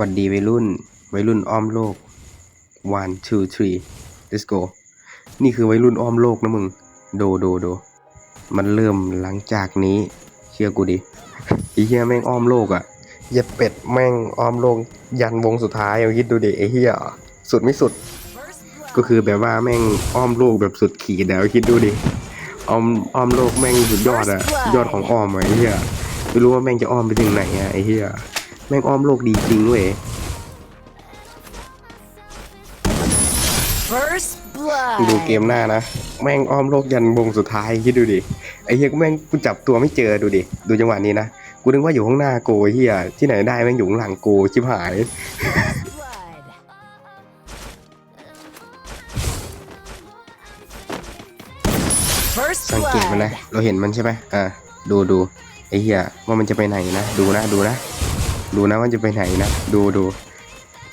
วัดดีวัยรุ่น วัยรุ่นอ้อมโลก one two three let's go นี่คือวัยรุ่นอ้อมโลกนะมึง โดโดโด มันเริ่มหลังจากนี้ เชื่อกูดิไอ้เหี้ยแม่งอ้อมโลกอะ่ะเหย็ดเป็ดแม่งอ้อมโลก ยันวงสุดท้ายเอาคิดดูดิไอ้เหี้ยสุดไม่สุด ก็คือแบบว่าแม่งอ้อมโลกแบบสุดขีดแล้วคิดดูดิอ้อมอ้อมโลกแม่งสุดยอดอะยอดของอ้อมไอ้เหี้ยไม่รู้ว่าแม่งจะอ้อมไปถึงไหนอะไอ้เหี้ย แม่งอ้อมโลกดีจริงเว้ย First ดูเก blood. มหน้านะ แม่งอ้อมโลกยันวงสุดท้ายคิดดูดิไอ้เหี้ยกูแม่งกูจับตัวไม่เจอดูดิดูจังหวะนี้นะกูนึกว่าอยู่ข้างหน้าโกไอ้เหี้ยที่ไหนได้แม่งอยู่ข้างหลังโกชิบหาย Blood. สังเกตมันนะ เราเห็นมันใช่ไหมอ่าดูดูไอ้เหี้ยว่ามันจะไปไหนนะ ดูนะดูนะ ดูนะว่าจะไปไหนนะดูดู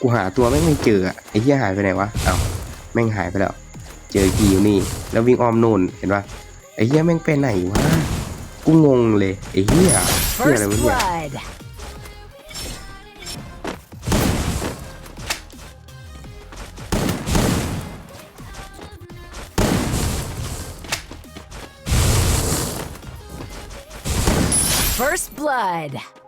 กูหาตัวแม่งไม่เจอไอ้เหี้ยหายไปไหนวะเอ้าแม่งหายไปแล้ว เจอกีอยู่นี่ แล้ววิ่งอ้อมนู่นเห็นปะไอ้เหี้ยแม่งไปไหนวะกูงงเลยไอ้เหี้ยเหี้ยอะไรวะเนี่ย blood. First blood.